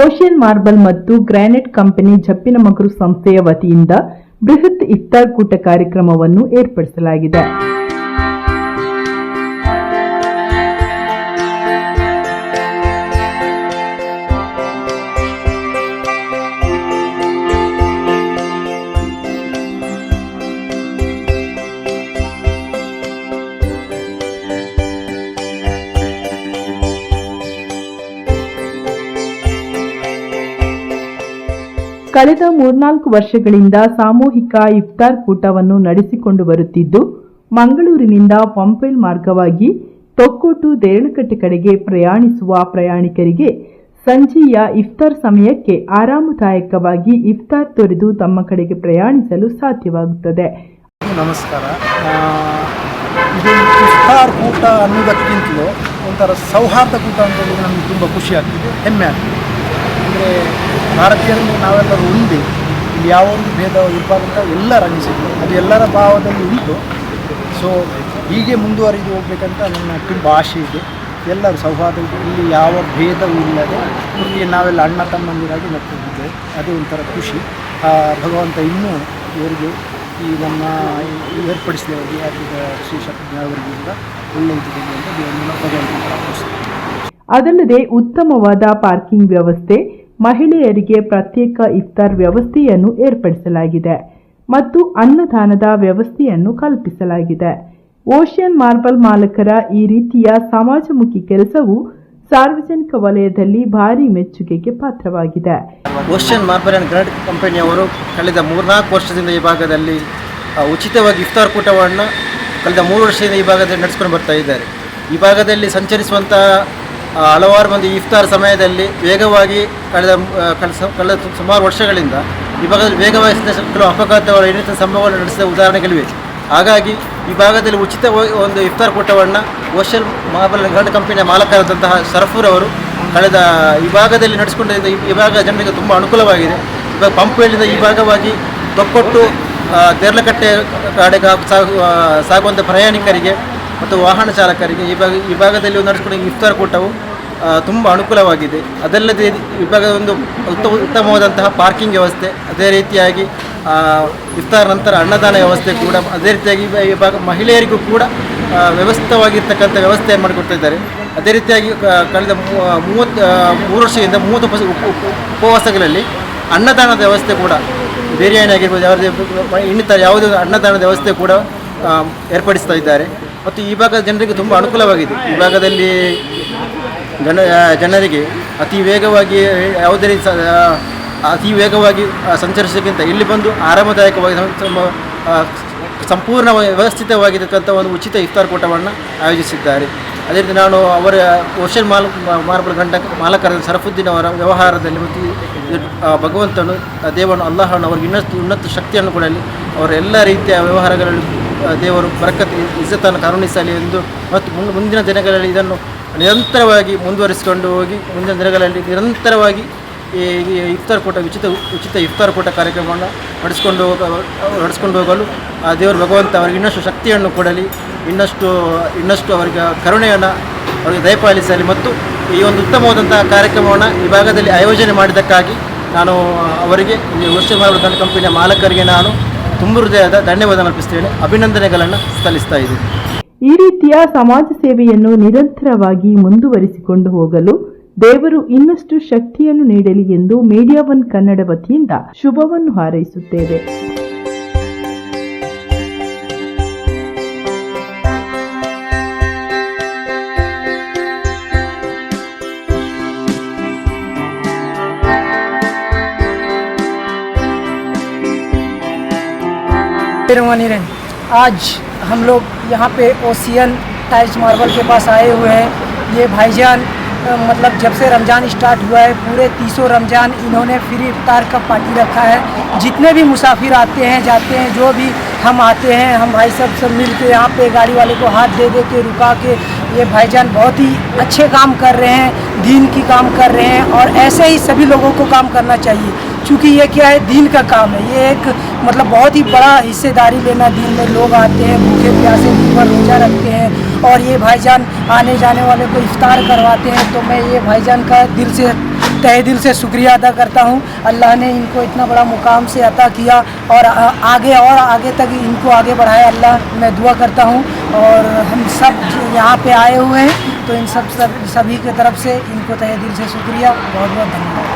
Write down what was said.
Ocean marble ಮತ್ತು granite company Jeppinamogaru ಸಂಸ್ಥೆಯ ವತಿಯಿಂದ ಬೃಹತ್ ಇಫ್ತಾರ್ ಕೂಟ ಕಾರ್ಯಕ್ರಮವನ್ನು ಏರ್ಪಡಿಸಲಾಗಿದೆ. ಕಳೆದ ಮೂರ್ನಾಲ್ಕು ವರ್ಷಗಳಿಂದ ಸಾಮೂಹಿಕ ಇಫ್ತಾರ್ ಕೂಟವನ್ನು ನಡೆಸಿಕೊಂಡು ಬರುತ್ತಿದ್ದು, ಮಂಗಳೂರಿನಿಂದ ಪಂಪೆಲ್ ಮಾರ್ಗವಾಗಿ ತೊಕ್ಕೋಟು ದೇರಳಕಟ್ಟೆ ಕಡೆಗೆ ಪ್ರಯಾಣಿಸುವ ಪ್ರಯಾಣಿಕರಿಗೆ ಸಂಜೆಯ ಇಫ್ತಾರ್ ಸಮಯಕ್ಕೆ ಆರಾಮದಾಯಕವಾಗಿ ಇಫ್ತಾರ್ ತೊರೆದು ತಮ್ಮ ಕಡೆಗೆ ಪ್ರಯಾಣಿಸಲು ಸಾಧ್ಯವಾಗುತ್ತದೆ. ನಮಸ್ಕಾರ. ಇದು ಇಫ್ತಾರ್ ಕೂಟ ಅನ್ನೋದಕ್ಕಿಂತಲೂ ಒಂಥರ ಸೌಹಾರ್ದ ಕೂಟ ಅಂತ ನಮಗೆ ತುಂಬ ಖುಷಿ ಆಗ್ತಿದೆ. ಹೆಮ್ಮೆ ಆಗ್ತಿದೆ. ಅಂದರೆ ಭಾರತೀಯರಲ್ಲಿ ನಾವೆಲ್ಲರೂ ಒಂದೇ ಇಲ್ಲಿ ಯಾವ ಒಂದು ಭೇದ ಇರಬಾರ್ದಂತ ಎಲ್ಲ ರಂಗಿಸಿದ್ರು ಅದು ಎಲ್ಲರ ಭಾವದಲ್ಲಿ ಉಂಟು. ಸೊ ಹೀಗೆ ಮುಂದುವರಿದು ಹೋಗ್ಬೇಕಂತ ನನ್ನ ತುಂಬ ಆಶೆ ಇದೆ. ಎಲ್ಲರೂ ಸೌಹಾರ್ದ ಇಲ್ಲಿ ಯಾವ ಭೇದವೂ ಇಲ್ಲದೆ ಇಲ್ಲಿ ನಾವೆಲ್ಲ ಅಣ್ಣ ತಮ್ಮಂದಿರಾಗಿ ನಡ್ಕೊಂಡಿದ್ದೇವೆ ಅದು ಒಂಥರ ಖುಷಿ. ಭಗವಂತ ಇನ್ನೂ ಇವರಿಗೆ ಈ ನಮ್ಮ ಏರ್ಪಡಿಸಿದವರಿಗೆ ಅದರ ಶ್ರೀ ಶಕ್ತಿ ಅವರಿಗೆ ಒಳ್ಳೆಯ ಒಳ್ಳೆಯದಿದೆ ಅಂತ ಭಗವಂತನ ಪ್ರಾರ್ಥಿಸ್ತೇನೆ ಅದಲ್ಲದೆ ಉತ್ತಮವಾದ ಪಾರ್ಕಿಂಗ್ ವ್ಯವಸ್ಥೆ ಮಹಿಳೆಯರಿಗೆ ಪ್ರತ್ಯೇಕ ಇಫ್ತಾರ್ ವ್ಯವಸ್ಥೆಯನ್ನು ಏರ್ಪಡಿಸಲಾಗಿದೆ ಮತ್ತು ಅನ್ನದಾನದ ವ್ಯವಸ್ಥೆಯನ್ನು ಕಲ್ಪಿಸಲಾಗಿದೆ. ಓಷಿಯನ್ ಮಾರ್ಬಲ್ ಮಾಲಕರ ಈ ರೀತಿಯ ಸಮಾಜಮುಖಿ ಕೆಲಸವು ಸಾರ್ವಜನಿಕ ವಲಯದಲ್ಲಿ ಭಾರಿ ಮೆಚ್ಚುಗೆಗೆ ಪಾತ್ರವಾಗಿದೆ. ಓಷನ್ ಮಾರ್ಬಲ್ ಅಂಡ್ ಗ್ರಾಂಡ್ ಕಂಪನಿಯವರು ಕಳೆದ ಮೂರ್ನಾಲ್ಕು ವರ್ಷದಿಂದ ಈ ಭಾಗದಲ್ಲಿ ಉಚಿತವಾಗಿ ಇಫ್ತಾರ್ ಕೂಟವನ್ನು ಕಳೆದ ಮೂರು ವರ್ಷದಿಂದ ಈ ಭಾಗದಲ್ಲಿ ನಡೆಸ್ಕೊಂಡು ಬರ್ತಾ ಇದ್ದಾರೆ. ಈ ಭಾಗದಲ್ಲಿ ಸಂಚರಿಸುವಂಥ ಆ, ಹಲವಾರು ಮಂದಿ ಇಫ್ತಾರ್ ಸಮಯದಲ್ಲಿ ವೇಗವಾಗಿ ಕಳೆದ ಕಳೆದ ಸುಮಾರು ವರ್ಷಗಳಿಂದ ಈ ಭಾಗದಲ್ಲಿ ವೇಗವಾಗಿ ಕೆಲವು ಅಪಘಾತಗಳು ಇನ್ನಿತರ ಸಂಭವಗಳನ್ನು ನಡೆಸಿದ ಉದಾಹರಣೆಗಳಿವೆ. ಹಾಗಾಗಿ ಈ ಭಾಗದಲ್ಲಿ ಉಚಿತ ಒಂದು ಇಫ್ತಾರ್ ಕೂಟವನ್ನು ಓಷಲ್ ಮಹಾಬಲ ಗಂಡ ಕಂಪನಿಯ ಮಾಲಕರಾದಂತಹ ಸರಫೂರ್ ಅವರು ಕಳೆದ, ಈ ಭಾಗದಲ್ಲಿ ನಡೆಸಿಕೊಂಡಿದ್ದ ಈ- ಭಾಗದ ಜನರಿಗೆ ತುಂಬ ಅನುಕೂಲವಾಗಿದೆ. ಇವಾಗ ಪಂಪ್ವೇಲಿಂದ ಈ ಭಾಗವಾಗಿ ತೊಕ್ಕೊಟ್ಟು ತೆರಲಕಟ್ಟೆ ಕಡೆಗೆ ಸಾಗು ಸಾಗುವಂಥ ಪ್ರಯಾಣಿಕರಿಗೆ ಮತ್ತು ವಾಹನ ಚಾಲಕರಿಗೆ ಈ ಭಾಗ, ಈ ಭಾಗದಲ್ಲಿ ನಡೆಸಿಕೊಂಡು ಇಫ್ತಾರ್ ಕೂಟವು ತುಂಬ ಅನುಕೂಲವಾಗಿದೆ. ಅದಲ್ಲದೆ ವಿಭಾಗದ ಒಂದು ಉತ್ತಮ ಉತ್ತಮವಾದಂತಹ ಪಾರ್ಕಿಂಗ್ ವ್ಯವಸ್ಥೆ, ಅದೇ ರೀತಿಯಾಗಿ ಇಫ್ತಾರ್ ನಂತರ ಅನ್ನದಾನ ವ್ಯವಸ್ಥೆ ಕೂಡ, ಅದೇ ರೀತಿಯಾಗಿ ಈ ಭಾ- ಈ ಭಾಗ ಮಹಿಳೆಯರಿಗೂ ಕೂಡ ವ್ಯವಸ್ಥವಾಗಿರ್ತಕ್ಕಂಥ ವ್ಯವಸ್ಥೆ ಮಾಡಿಕೊಡ್ತಾ ಇದ್ದಾರೆ ಅದೇ ರೀತಿಯಾಗಿ ಕಳೆದ ಮೂವತ್ತು ಮೂರು ವರ್ಷದಿಂದ ಮೂವತ್ತು ಉಪ, ಉಪ- ಉಪವಾಸಗಳಲ್ಲಿ ಅನ್ನದಾನದ ವ್ಯವಸ್ಥೆ ಕೂಡ ಬಿರಿಯಾನಿ ಆಗಿರ್ಬೋದು, ಯಾವುದೇ ಇನ್ನಿತರ ಯಾವುದೇ ಅನ್ನದಾನದ ವ್ಯವಸ್ಥೆ ಕೂಡ ಏರ್ಪಡಿಸ್ತಾ ಇದ್ದಾರೆ. ಮತ್ತು ಈ ಭಾಗದ ಜನರಿಗೆ ತುಂಬ ಅನುಕೂಲವಾಗಿದೆ. ಈ ಭಾಗದಲ್ಲಿ ಜನ ಜನರಿಗೆ ಅತಿ ವೇಗವಾಗಿ, ಯಾವುದೇ ರೀತಿ ಅತಿ ವೇಗವಾಗಿ ಸಂಚರಿಸೋಕ್ಕಿಂತ ಇಲ್ಲಿ ಬಂದು ಆರಾಮದಾಯಕವಾಗಿ ಸಂಪೂರ್ಣ ವ್ಯವಸ್ಥಿತವಾಗಿರ್ತಕ್ಕಂಥ ಒಂದು ಉಚಿತ ಇಫ್ತಾರ್ ಕೂಟವನ್ನು ಆಯೋಜಿಸಿದ್ದಾರೆ. ಅದೇ ರೀತಿ ನಾನು ಅವರ ಓಷನ್ ಮಾಲ್ ಮಾರ್ಬಲ್ ಗಂಡ ಮಾಲಕರ ಸರಫುದ್ದೀನ್ ಅವರ ವ್ಯವಹಾರದಲ್ಲಿ ಮತ್ತು ಭಗವಂತನು ದೇವನು ಅಲ್ಲಾಹನು ಅವರಿಗೆ ಇನ್ನಷ್ಟು, ಉನ್ನತ ಶಕ್ತಿಯನ್ನು ಕೊಡಲಿ. ಅವರ ಎಲ್ಲ ರೀತಿಯ ವ್ಯವಹಾರಗಳಲ್ಲಿ ದೇವರು ಬರಕತ್ ಇಜ್ಜತನ್ನು ಕರುಣಿಸಲಿ ಎಂದು ಮತ್ತು ಮುಂದಿನ ದಿನಗಳಲ್ಲಿ ಇದನ್ನು ನಿರಂತರವಾಗಿ ಮುಂದುವರಿಸಿಕೊಂಡು ಹೋಗಿ, ಮುಂದಿನ ದಿನಗಳಲ್ಲಿ ನಿರಂತರವಾಗಿ ಈ ಇಫ್ತಾರ್ ಕೂಟ ಉಚಿತ ಉಚಿತ ಇಫ್ತಾರ್ ಕೂಟ ಕಾರ್ಯಕ್ರಮವನ್ನು ನಡೆಸ್ಕೊಂಡು ಹೋಗ ನಡೆಸ್ಕೊಂಡು ಹೋಗಲು ಆ ದೇವರು ಭಗವಂತ ಅವರಿಗೆ ಇನ್ನಷ್ಟು ಶಕ್ತಿಯನ್ನು ಕೊಡಲಿ, ಇನ್ನಷ್ಟು ಇನ್ನಷ್ಟು ಅವರಿಗೆ ಕರುಣೆಯನ್ನು ಅವರಿಗೆ ದಯಪಾಲಿಸಲಿ ಮತ್ತು ಈ ಒಂದು ಉತ್ತಮವಾದಂತಹ ಕಾರ್ಯಕ್ರಮವನ್ನು ಈ ಭಾಗದಲ್ಲಿ ಆಯೋಜನೆ ಮಾಡಿದ್ದಕ್ಕಾಗಿ ನಾನು ಅವರಿಗೆ ವರ್ಷ ಮಾರ್ಬಲ್ ಕಂಪನಿಯ ಮಾಲಕರಿಗೆ ನಾನು ತುಂಬ ಹೃದಯದ ಧನ್ಯವಾದ ಅರ್ಪಿಸ್ತೇನೆ ಅಭಿನಂದನೆಗಳನ್ನು ಸಲ್ಲಿಸ್ತಾ ಇದ್ದೀನಿ. ಈ ರೀತಿಯ ಸಮಾಜ ಸೇವೆಯನ್ನು ನಿರಂತರವಾಗಿ ಮುಂದುವರಿಸಿಕೊಂಡು ಹೋಗಲು ದೇವರು ಇನ್ನಷ್ಟು ಶಕ್ತಿಯನ್ನು ನೀಡಲಿ ಎಂದು ಮೀಡಿಯಾ ಒನ್ ಕನ್ನಡ ವತಿಯಿಂದ ಶುಭವನ್ನು ಹಾರೈಸುತ್ತೇವೆ. ನೀರೇನು आज हम लोग यहाँ पे ओशियन टाइल्स मार्बल के पास आए हुए हैं। ये भाईजान मतलब जब से रमज़ान स्टार्ट हुआ है, पूरे तीसों रमज़ान इन्होंने फ्री इफ्तार का पार्टी रखा है। जितने भी मुसाफिर आते हैं, जाते हैं, जो भी हम आते हैं, हम भाई सब सब मिल के यहाँ पे गाड़ी वाले को हाथ दे दे के, रुका के, ये भाईजान बहुत ही अच्छे काम कर रहे हैं, दीन की काम कर रहे हैं और ऐसे ही सभी लोगों को काम करना चाहिए। क्योंकि ये क्या है, दीन का काम है। ये एक मतलब बहुत ही बड़ा हिस्सेदारी लेना दिन में लोग आते हैं, भूखे प्यासे दिन भर रोजा रखते हैं और ये भाईजान आने जाने वाले को इफ्तार करवाते हैं। तो मैं ये भाईजान का दिल से, तहे दिल से शुक्रिया अदा करता हूँ। अल्लाह ने इनको इतना बड़ा मुकाम से अता किया और आगे और आगे तक इनको आगे बढ़ाया। अल्लाह मैं दुआ करता हूँ और हम सब यहाँ पे आए हुए हैं। तो इन सब सब, सभी की तरफ़ से इनको तहे दिल से शुक्रिया। बहुत बहुत धन्यवाद।